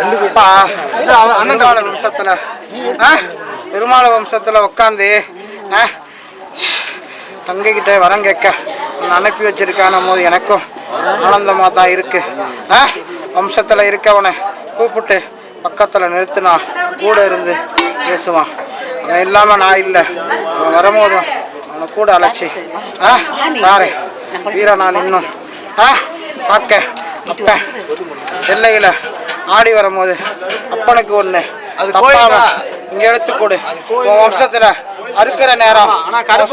அப்பா இது வம்சத்துல. ஆ? பெருமாள வம்சத்துல உட்காந்து தங்கைக்கிட்ட வரம் கேட்க. அனுப்பி வச்சிருக்கான போது எனக்கும். ஆனந்தமாக தான் இருக்கு. ஆ? வம்சத்துல இருக்கவனை கூப்பிட்டு பக்கத்துல நிறுத்தினா கூட இருந்து பேசுவான். அவன் இல்லாம நான் இல்லை. அவன் வரும்போதும் அவனை கூட அழைச்சி ஆ? பாரு வீர நான் இன்னும் ஆ? பார்க்க. அப்ப எல்லையில ஆடி வரும்போது அப்பனுக்கு ஒண்ணு. தப்பாம இங்க எடுத்து கொடு உன் வம்சத்துல அறுக்கிற நேரம்.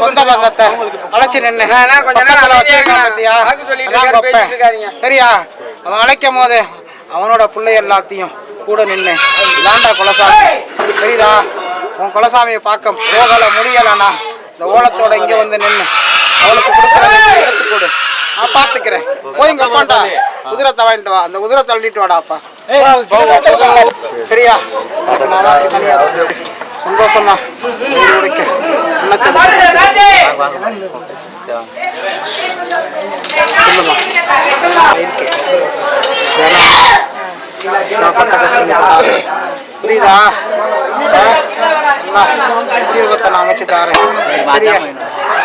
சொந்த பந்தத்தை அழைச்சி நின்று. சரியா? அவன் அழைக்கும் போது அவனோட பிள்ளை எல்லாத்தையும் கூட நின்று இதாண்டா குலசாமி. சரிதா உன் குலசாமியை பார்க்க போகல முடியலண்ணா இந்த ஓலத்தோட இங்க வந்து நின்று அவளுக்கு கொடுக்குறத எடுத்து கொடு நான் பார்த்துக்கிறேன் போய் இங்க உட்காண்டா குதிரை வாங்கிட்டு வா. அந்த குதிரை தள்ளிட்டு வாடா அப்பா. சரியா? நான் வாங்கி தனியா சந்தோஷமா. உயிர் உடைக்க. புரியுதா? நான் அமைச்சு தாரேன். சரியா?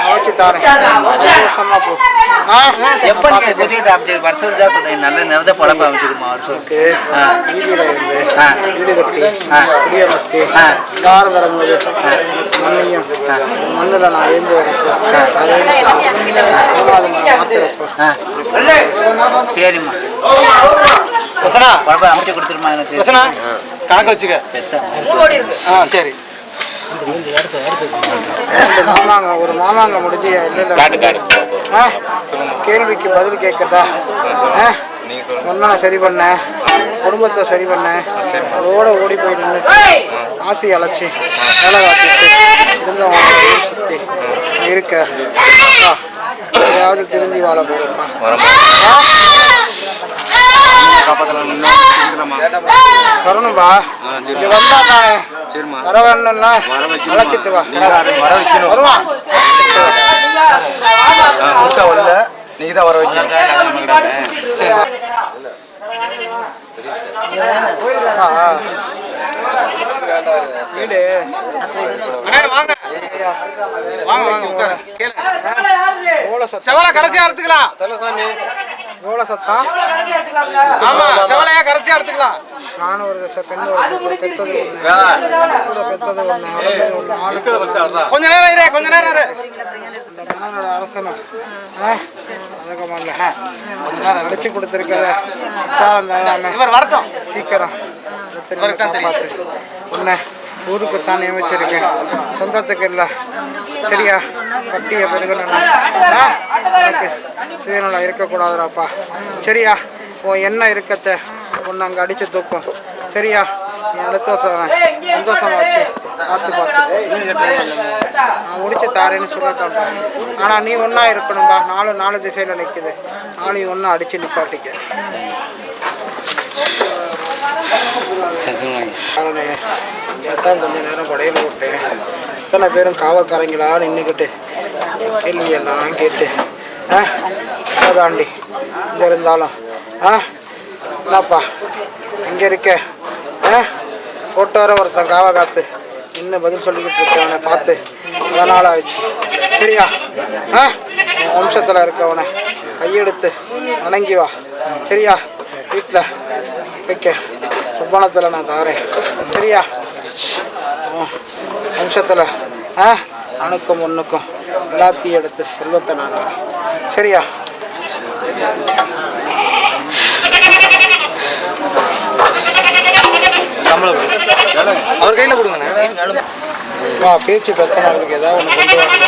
அமைச்சு தாரேன் சந்தோஷமா போ ஆ? எப்போ நீங்கள் அப்படி வருஷத்துக்கு தான் சொல்கிறீங்க நல்ல நிறத பழப்ப அமைச்சிருமா வருஷம்? எனக்கு ஆ. வீதியில இருந்து. வீடு கட்டி ஆ. தாரம் தரும்போது மண்ணையும் மண்ணில் நான் ஏந்து வரப்போ சரிம்மா. வசனா பழப்ப அமைச்சு கொடுத்துருமா எனக்கு? வசனா கணக்கு வச்சுக்க. ஆ சரி. மாமாங்க ஒரு மாமாங்க முடிஞ்சு இல்லை ஆ கேள்விக்கு பதில் கேட்கட்டா ஆ ஒன்றா சரி பண்ண குடும்பத்தை சரி பண்ண அதோட ஓடி போய் நின்று ஆசை அழைச்சி வேலை காத்திட்டு இருந்தவங்க சுற்றி இருக்க எதையாவது திருந்தி வாழ போயிருப்பா வரணும்பா இங்க வந்தா தானே. வர வேணும்னா அழைச்சிட்டு வா. வருவான் நீ தான் வர வைக்கணும். சரி ஆ. வீடு. அண்ணே வாங்க. வாங்க வாங்க உட்காரு. கேளுங்க ஓல சத்தம்? செவலை கடைசியா எடுத்துக்கலாம். ஓல சத்தம் ஆமா செவலையா கடைசியா எடுத்துக்கலாம். நானும் ஒரு பெண் பெத்தது கூட பெத்தது ஒண்ணு. கொஞ்ச நேரம் இரு கொஞ்ச நேரம் இரு. இந்த மன்னனோட அரசனும் ஆ, அதுக்கு மேல அடிச்சு கொடுத்துருக்கத இவர் வரட்டும். சீக்கிரம். காப்பாத்து. உன்னை ஊருக்கு தான் நியமிச்சிருக்கேன். சொந்தத்துக்கு இல்லை. சரியா? கட்டிய பெருகணும்னா சுயநலம் இருக்கக்கூடாதுடாப்பா சரியா? உன் என்ன இருக்கத்த? உன்னை அங்கே அடிச்சு தூக்கும். சரியா? நீ அடுத்த வருஷம் வரேன். சந்தோஷமா வச்சு பார்த்து பார்த்து. நான் முடிச்சு தாரேன்னு சொல்லிட்டேன் ஆனால் நீ ஒன்றா இருக்கணும்பா நாலு நாலு திசையில் நிற்குது நாளையும் ஒன்றா அடிச்சு நிப்பாட்டிக்க. நேரம் படையில் விட்டேன் இத்தனை பேரும் காவக்காரங்களா நின்றுக்கிட்டு கேள்வியெல்லாம் கேட்டு ஆ? தாண்டி இங்கே இருந்தாலும் ஆ? என்னப்பா இங்கே இருக்க ஆ? ஃபோட்டோர ஒருத்தன் காவ காத்து இன்னும் பதில் சொல்லிக்கிட்டு இருக்கவனை பார்த்து பல நாள் ஆயிடுச்சு. சரியா? ஆ? வம்சத்தில் இருக்கவனை கையெடுத்து வணங்கி வா. சரியா? வீட்டில் வைக்க. சுப்பனத்தில் நான் தாரேன். சரியா? உன் வம்சத்தில் ஆ? அணுக்கும் ஒன்றுக்கும் எல்லாத்தையும் எடுத்து செல்வத்தை நான் சரியா. அவர் கையில கொடுங்கண்ணே. வா பேச்சு பெத்தனவர்களுக்கு ஏதாவது ஒன்று கொண்டு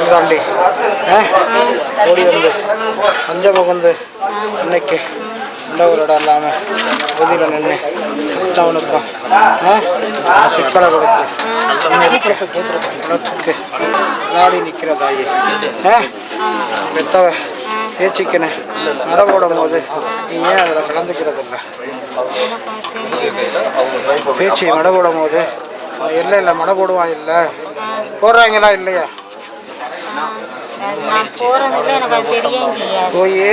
வா. தாண்டி ஓடி வந்து பஞ்சம வந்து இன்னைக்கு இந்த ஒரு இடம் இல்லாமல் பகுதியில் நின்று அவனுக்கும் சிக்கலை கொடுத்து குளத்துக்கு நாடி நிற்கிற தாயி ஆ? பெத்தவ பேச்சுக்கின மர போடும் போது நீ ஏன் அதில் கலந்துக்கிறதில்ல பேச்சு மடை போடும் போது இல்லை இல்லை மடை போடுவான் இல்லை போடுறாங்களா இல்லையா போய்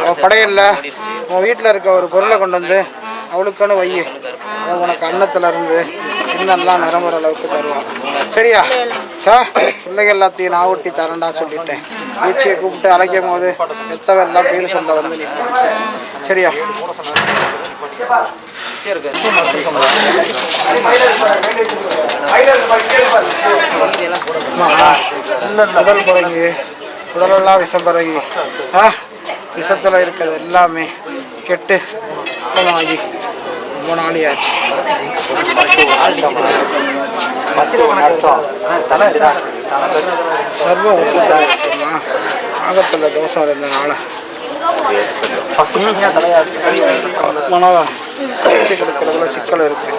அவன் படையல்ல உன் வீட்டில் இருக்க ஒரு பொருளை கொண்டு வந்து அவளுக்கான வை உனக்கு அன்னத்துல இருந்து இன்னெல்லாம் நிரம்புற அளவுக்கு தருவான். சரியா? சார் பிள்ளைகள் எல்லாத்தையும் நான் ஊட்டி தரண்டா சொல்லிட்டேன். வீச்சியை கூப்பிட்டு அழைக்கும் போது எத்தவெல்லாம் பேர் சொல்ல வந்து நிற்பேன் சரியா? உடல் குறைங்கி உடலெல்லாம் விஷம் பிறகு ஆ விஷத்தில் இருக்கிறது எல்லாமே கெட்டு. ஆகி ரொம்ப நாளி ஆச்சு சர்வ உற்பத்தில் இருக்குமா ஆகத்தில் தோஷம் இருந்தனால மனம் சிக்கி சிக்கல் இருக்கு.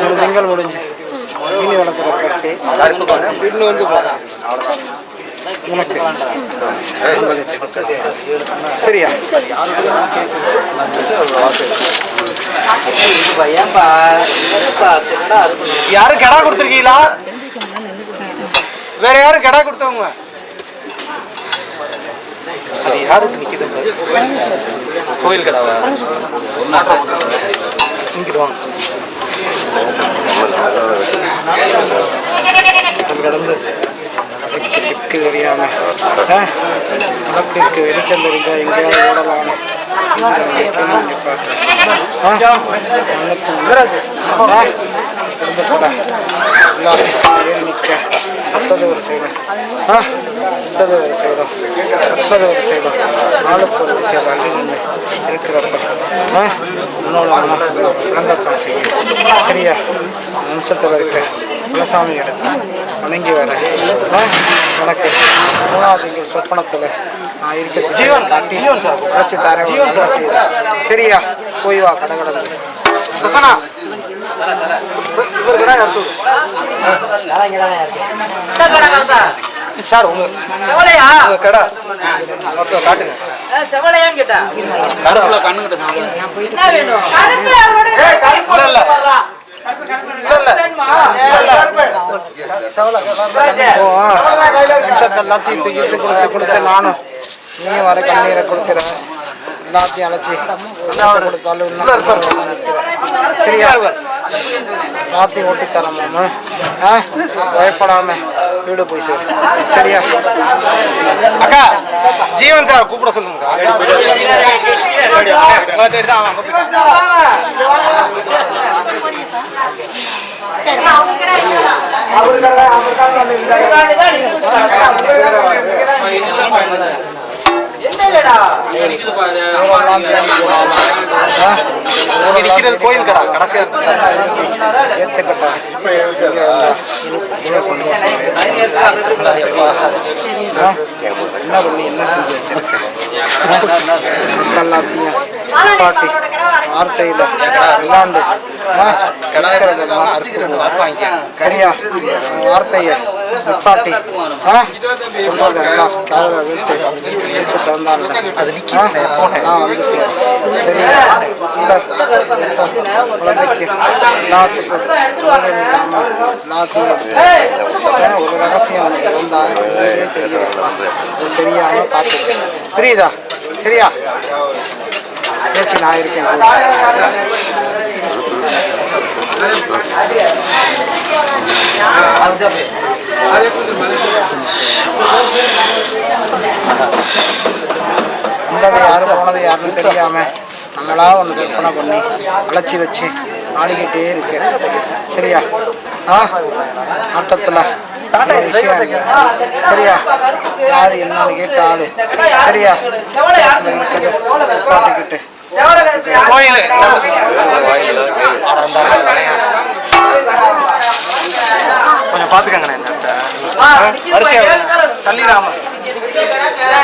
ஒரு திங்கள் முடிஞ்சு. மீன் வளர்க்குறப்ப பின்னு வந்து பாரு உனக்கு சரியா யாரும் கெடா கொடுத்துருக்கீங்களா? வேற யாரும் கெடா கொடுத்தவங்க? அது யாருக்கு நிக்குது? கோயில் கடாவா? இங்கிட்டு வாங்க. கடந்து அதுக்கு திக்கு தெரியாம ஆ, விளக்குக்கு வெளிச்சம் தெரிஞ்சா எங்கேயாவது ஓடலாம் முப்பது ஒரு சைடு ஆ முப்பது ஒரு சைடும் முப்பது ஒரு சைடும் நாளுக்கு ஒரு விஷயம் அள்ளி நின்று இருக்கிறப்ப ஆ இன்னொன்று விளங்கத்தான் செய்யும் சரியா? வம்சத்தில் இருக்க. குலசாமி எடுத்து வணங்கி வர? உனக்கு மூணாவது சொப்பனத்தில் நான் இருக்க ஜீவன், ஜீவன் சார். உழைச்சி தரேன் ஜீவன் சார். சரியா? போய் வா கடை கடந்து பிரசனா இவர் கடா சார் உங்க உங்க கடை. மொத்தம் காட்டுங்க. கீர்த்து கொடுத்து கொடுத்து நானும் நீயும் வர கண்ணீரை கொடுக்குற எல்லாத்தையும் அழைச்சி. சரியா எல்லாத்தையும் ஓட்டி தரேன் மாமா ஆ பயப்படாம வீடு போய் சேரு சரியா அக்கா ஜீவன் சார் கூப்பிட சொல்லுங்க உங்களை தேடி நிக்கிறது கோயில் கடை கடைசியா ஆ? என்ன பண்ணி என்ன செஞ்சு வச்சிருக்க எல்லாத்தையும் பாட்டி வார்த்தையில் விளாண்டு கரியா வார்த்தையை. நிப்பாட்டி நான் வந்து சரி சரியா குழந்தைக்கு எல்லாத்தையும் ஏன் ஒரு ரகசியம் அது தெரியாம பார்த்துக்கேன் புரியுதா சரியா பேச்சு நான் இருக்கேன் கூட. வந்தது யாரு போனது யாருன்னு தெரியாம நம்மளா ஒன்று கற்பனை பண்ணி அழைச்சி வச்சு ஆடிக்கிட்டே இருக்கு சரியா? ஆ ஆட்டத்தில் சரியா? யாரு என்னன்னு கேட்டு ஆடு. சரியா? இருக்குது பாட்டுக்கிட்டு கோயில் கொஞ்சம் பாத்துக்கங்கண்ணே இந்த இடத்த. வரிசையா விடுங்க. தள்ளிடாம.